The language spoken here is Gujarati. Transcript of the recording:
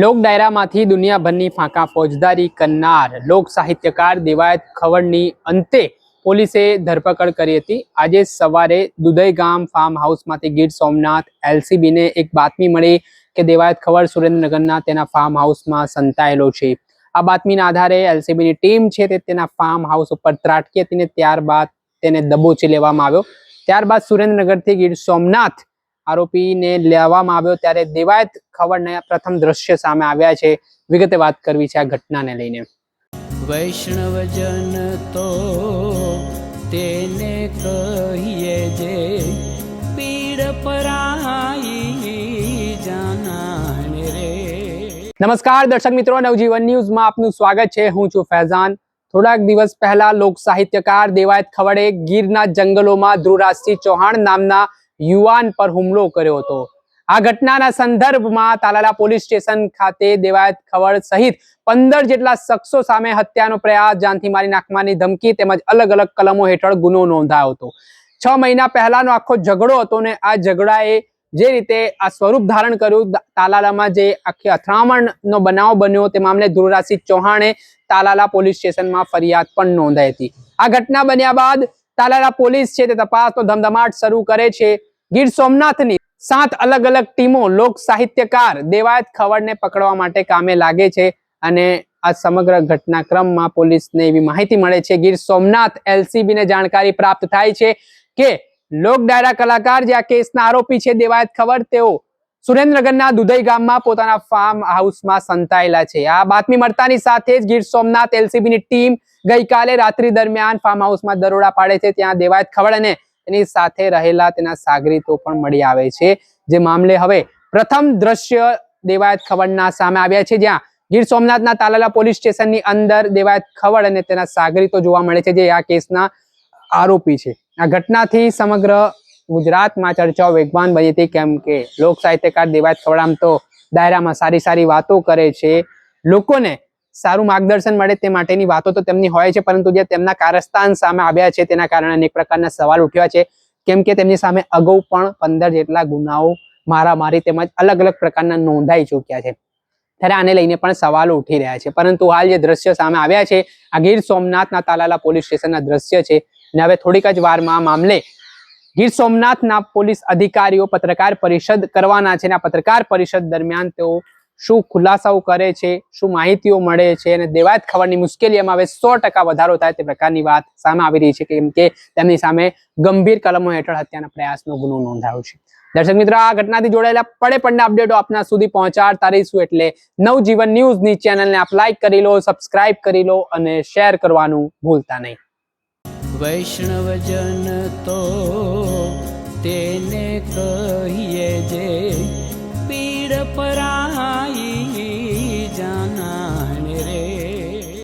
લોક ડાયરામાંથી દુનિયાભરની ફાંકા ફોજદારી કરનાર લોક સાહિત્યકાર દેવાયત ખવડની અંતે પોલીસે ધરપકડ કરી હતી. આજે સવારે દુધઈ ગામ ફાર્મ હાઉસમાંથી ગીર સોમનાથ એલસીબીને એક બાતમી મળી કે દેવાયત ખવડ સુરેન્દ્રનગરના તેના ફાર્મ હાઉસમાં સંતાયેલો છે. આ બાતમીના આધારે એલસીબીની ટીમ છે તે તેના ફાર્મ હાઉસ ઉપર ત્રાટકી હતી ને ત્યારબાદ તેને દબોચી લેવામાં આવ્યો. ત્યારબાદ સુરેન્દ્રનગરથી ગીર સોમનાથ આરોપીને લેવામાં આવ્યો ત્યારે દેવાયત ખબરના પ્રથમ દ્રશ્ય સામે આવ્યા છે. વિગતે વાત કરવી છે આ ઘટનાને લઈને. વૈષ્ણવજન તો તેને કહીએ જે પીડ પરાઈ નમસ્કાર દર્શક મિત્રો નવજીવન ન્યૂઝમાં આપનું સ્વાગત છે. હું છું ફૈઝાન. થોડાક દિવસ પહેલા લોક સાહિત્યકાર દેવાયત ખવડે ગીરના જંગલોમાં ધ્રુવરાજસિંહ ચૌહાણ નામના યુવાન પર હુમલો કર્યો હતો. આ ઘટનાના સંદર્ભમાં તાલાલા પોલીસ સ્ટેશન ખાતે દેવાયત ખવડ સહિત પંદર જેટલા શખ્સો સામે હત્યાનો પ્રયાસ, જાનથી મારી નાખવાની ધમકી તેમજ અલગ અલગ કલમો હેઠળ ગુનો નોંધાયો હતો. છ મહિના પહેલાનો આખો ઝઘડો હતો ને આ ઝઘડાએ જે રીતે આ સ્વરૂપ ધારણ કર્યું તાલાલામાં જે આખી અથડામણનો બનાવ બન્યો તે મામલે ધ્રુવરાજસિંહ ચૌહાણે તાલાલા પોલીસ સ્ટેશનમાં ફરિયાદ પણ નોંધાઈ હતી. આ ઘટના બન્યા બાદ તાલાલા પોલીસ છે તે તપાસનો ધમધમાટ શરૂ કરે છે. ગીર સોમનાથની સાત અલગ અલગ ટીમો લોક સાહિત્યકાર દેવાયત ખવડને પકડવા માટે કામે લાગે છે અને આ સમગ્ર ઘટનાક્રમમાં પોલીસને એવી માહિતી મળે છે. ગીર સોમનાથ એલસીબી ને જાણકારી પ્રાપ્ત થાય છે કે લોક ડાયરા કલાકાર જે આ કેસના આરોપી છે દેવાયત ખવડ, તેઓ સુરેન્દ્રનગરના દુધઈ ગામમાં પોતાના ફાર્મ હાઉસમાં સંતાયેલા છે. આ બાતમી મળતાની સાથે જ ગીર સોમનાથ એલસીબી ની ટીમ ગઈકાલે રાત્રિ દરમિયાન ફાર્મ હાઉસમાં દરોડા પાડે છે. ત્યાં દેવાયત ખવડ અને તેની સાથે રહેલા તેના સાગરીતો પણ મળી આવે છે. જે મામલે હવે પ્રથમ દ્રશ્ય દેવાયત ખવડના સામે આવ્યા છે, જ્યાં ગીર સોમનાથના તાલાલા પોલીસ સ્ટેશનની અંદર દેવાયત ખવડ અને તેના સાગરીતો જોવા મળે છે, જે આ કેસના આરોપી છે. આ ઘટનાથી સમગ્ર ગુજરાતમાં ચર્ચાઓ વેગવાન બની હતી, કેમ કે લોક સાહિત્યકાર દેવાયત ખવડ આમ તો દાયરામાં સારી સારી વાતો કરે છે. લોકોને સારું માર્ગદર્શન મળે તે માટેની વાતો તો તેમની હોય છે, પરંતુ જે તેમના કારસ્તાન સામે આવ્યા છે તેના કારણે અનેક પ્રકારના સવાલ ઉઠ્યા છે. કેમ કે તેમની સામે અગાઉ પણ પંદર જેટલા ગુનાઓ મારામારી તેમજ અલગ અલગ પ્રકારના નોંધાઈ ચૂક્યા છે. ત્યારે આને લઈને પણ સવાલો ઉઠી રહ્યા છે. પરંતુ હાલ જે દ્રશ્ય સામે આવ્યા છે, આ ગીર સોમનાથના તાલાલા પોલીસ સ્ટેશનના દ્રશ્ય છે. અને હવે થોડીક જ વારમાં મામલે ગીર સોમનાથના પોલીસ અધિકારીઓ પત્રકાર પરિષદ કરવાના છે અને આ પત્રકાર પરિષદ દરમિયાન તેઓ શું ખુલાસાઓ કરે છે, શું માહિતીઓ મળે છે અને દેવાયત ખબરની મુશ્કેલીમાં હવે સો ટકા વધારો થાય તે પ્રકારની વાત સામે આવી રહી છે કેમ કે તેમની સામે ગંભીર કલમો હેઠળ હત્યાના પ્રયાસનો ગુનો નોંધાયો છે. દર્શક મિત્રો, આ ઘટનાથી જોડાયેલા પડે પડના અપડેટો આપના સુધી પહોંચાડતા રહીશું એટલે નવજીવન ન્યૂઝની ચેનલને આપ લાઈક કરી લો સબસ્ક્રાઇબ કરી લો અને શેર કરવાનું ભૂલતા નહીં. વૈષ્ણવજન તો તેને કહીએ જે પીડ પરાઈ